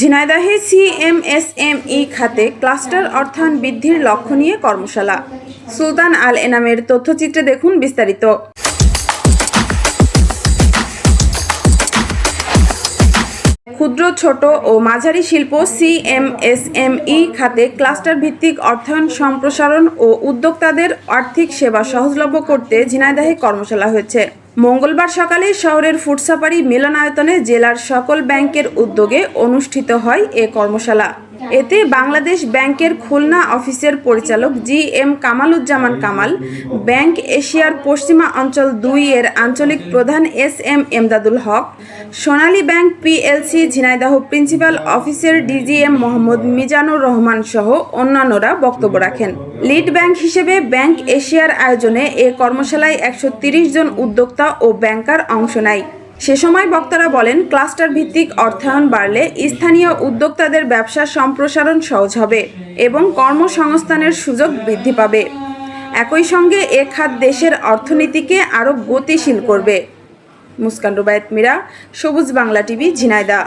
ঝিনাইদহে CMSME খাতে cluster অর্থায়ন বৃদ্ধির লক্ষ্য নিয়ে কর্মশালা। সুলতান আল এনামের তথ্যচিত্রে দেখুন বিস্তারিত। ক্ষুদ্র, ছোট ও মাঝারি শিল্প সিএমএসএমই খাতে ক্লাস্টার ভিত্তিক অর্থায়ন সম্প্রসারণ ও উদ্যোক্তাদের আর্থিক সেবা সহজলভ্য করতে ঝিনাইদহে কর্মশালা হয়েছে। মঙ্গলবার সকালে শহরের ফুটসাপাড়ি মিলনায়তনে জেলার সকল ব্যাংকের উদ্যোগে অনুষ্ঠিত হয় এ কর্মশালা। এতে বাংলাদেশ ব্যাংকের খুলনা অফিসের পরিচালক G M Kamaluzzaman Kamal, bank এশিয়ার পশ্চিমা অঞ্চল দুই এর আঞ্চলিক প্রধান S M Emdadul Haque, Sonali bank PLC Jhenaidah principal অফিসের ডিজিএম মোহাম্মদ মিজানুর রহমান সহ অন্যান্যরা বক্তব্য রাখেন। লিড ব্যাংক হিসেবে ব্যাংক এশিয়ার আয়োজনে এ কর্মশালায় একশো জন উদ্যোক্তা ও ব্যাংকার অংশ নেয়। সে সময় বক্তারা বলেন ক্লাস্টার ভিত্তিক অর্থায়ন বাড়লে স্থানীয় উদ্যোক্তাদের ব্যবসা সম্প্রসারণ সহজ হবে এবং কর্মসংস্থানের সুযোগ বৃদ্ধি পাবে। একই সঙ্গে এ খাত দেশের অর্থনীতিকে আরও গতিশীল করবে। মুস্কান রুবায়ত মীরা, সবুজ বাংলা টিভি ঝিনাইদা